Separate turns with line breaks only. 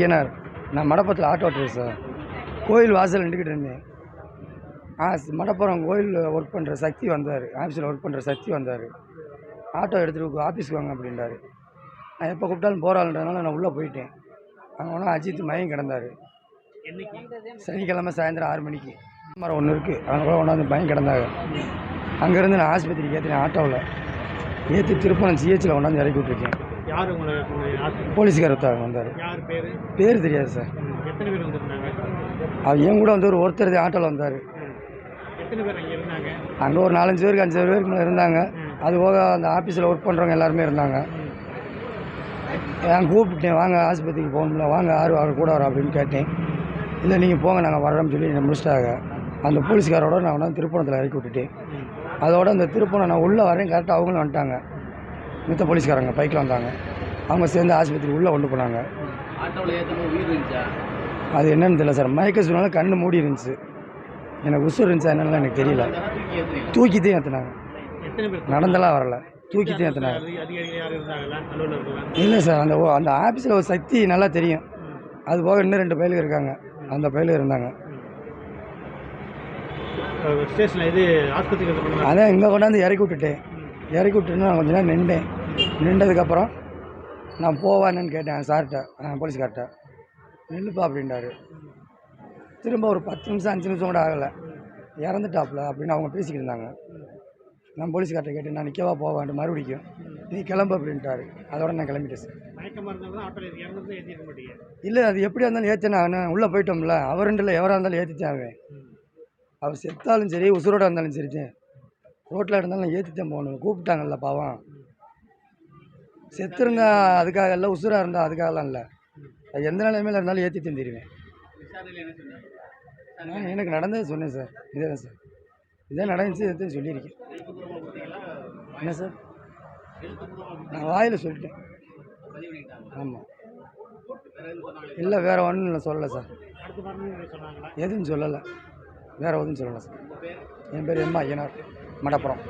ஐயனார். நான் மடப்பத்தில் ஆட்டோ ஓட்டுறேன் சார் கோயில் வாசல் நின்றுக்கிட்டு இருந்தேன். ஆ மடப்புறம் கோயில் ஒர்க் பண்ணுற சக்தி வந்தார். ஆஃபீஸில் ஒர்க் பண்ணுற சக்தி வந்தார். ஆட்டோ எடுத்துகிட்டு ஆஃபீஸ்க்கு வாங்க அப்படின்றாரு. நான் எப்போ கூப்பிட்டாலும் போகிறாள்ன்றதுனால நான் உள்ளே போயிட்டேன். அங்கே ஒன்றா அஜித் மயம் கிடந்தார். சனிக்கிழமை சாயந்தரம் ஆறு மணிக்கு. மரம் ஒன்று இருக்குது அங்கே கூட கொண்டாந்து பயம் கிடந்தாங்க. அங்கேருந்து நான் ஆஸ்பத்திரிக்கு ஏற்றினேன் ஆட்டோவில் ஏற்றி திருப்பணம் ஜிஹெச்சில் கொண்டாந்து இறக்கி விட்டுருக்கேன்.
யார் உங்களை உங்களை ஆஸ்பத்திரி
போலீஸ்கார் ஒருத்தர் வந்தார்.
யார் பேர்?
பேர் தெரியாது சார்.
எத்தனை பேர் வந்திருந்தாங்க?
அவர் என் கூட வந்து ஒரு ஒருத்தர் ஆட்டோவில் வந்தார்.
எத்தனை பேர் அங்கே இருந்தாங்க?
அங்கே ஒரு நாலஞ்சு பேருக்கு அஞ்சு பேருக்கு மேலே இருந்தாங்க. அது போக அந்த ஆஃபீஸில் ஒர்க் பண்ணுறவங்க எல்லாருமே இருந்தாங்க. நான் கூப்பிட்டேன் வாங்க ஆஸ்பத்திரிக்கு போகணும்ல வாங்க யார் அவர் கூட வர? அப்படின்னு கேட்டேன். இல்லை நீங்கள் போங்க நாங்கள் வர்றோம்னு சொல்லி என்னை முடிச்சிட்டாங்க. அந்த போலீஸ்காரோட நான் வந்து திருப்பணத்தில் இறக்கி விட்டுட்டேன். அதோட அந்த திருப்பணம் நான் உள்ளே வரேன் கரெக்டாக அவங்களும் வந்துட்டாங்க. மித்த போலீஸ்காரங்க பைக்கில் வந்தாங்க. அவங்க சேர்ந்து ஆஸ்பத்திரி உள்ளே கொண்டு போனாங்க. அது என்னன்னு தெரியல சார். மயக்க சூழ்நிலை கண்ணு மூடி இருந்துச்சு. எனக்கு உசுர் இருந்துச்சா என்னன்னு எனக்கு தெரியல.
தூக்கி
தூக்கித்தான் ஏற்றுனாங்க நடந்தெல்லாம் வரல. ஏற்றுனாங்க
யார் இருந்தாங்களா? அலுவலர்களா
இல்லை சார். அந்த ஓ- அந்த ஆஃபீஸில் ஒரு சக்தி நல்லா தெரியும். அது போக இன்னும் ரெண்டு பயிலுக்கு இருக்காங்க. அந்த பயிலு இருந்தாங்க. அதான் இங்கே கொண்டாந்து இறக்கி விட்டுட்டேன். இறக்கி விட்டுட்டு நான் கொஞ்ச நேரம் நின்றேன். நின்றதுக்கப்புறம் நான் போவானேன்னு கேட்டேன் சார்கிட்ட போலீஸ்கார்ட்ட. நில்லுப்பா அப்படின்றாரு திரும்ப ஒரு பத்து நிமிஷம் அஞ்சு நிமிஷம் கூட ஆகலை. இறந்துட்டாப்புல அப்படின்னு அவங்க பேசிக்கிட்டு இருந்தாங்க. நான் போலீஸ்கார்ட்ட கேட்டேன் நான் நிற்கவா போவான்ட்டு மறுபடியும் நீ கிளம்பு அப்படின்ட்டாரு. அதோட நான் கிளம்பிட்டேன் சார் இல்லை அது எப்படியா இருந்தாலும் ஏற்றினா உள்ளே போயிட்டோம்ல. அவருண்டில் எவராக இருந்தாலும் ஏற்றித்தான் ஆவேன் அவர் செத்தாலும் சரி உசுரோட இருந்தாலும் சரி. ரோட்டில் இருந்தாலும் ஏற்றித்தான் போகணும். கூப்பிட்டாங்கல்ல பாவம். செத்துருந்தா அதுக்காக இல்லை உசுராக இருந்தால் அதுக்காகலாம் இல்லை. அது எந்த நிலைமையில் இருந்தாலும் ஏற்றி தந்துடுவேன் நான் எனக்கு நடந்ததை சொன்னேன் சார். இதே தான் சார். இதே நடந்துச்சு இதை சொல்லியிருக்கேன். என்ன சார்? நான் வாயில் சொல்லிட்டேன். ஆமாம் இல்லை வேறு ஒன்றும் இல்லை சொல்லலை சார். எதுவும் சொல்லலை. வேறு எதுவும் சொல்லலை சார். என் பேர் எம்மா ஐயனார் மடப்புறம்.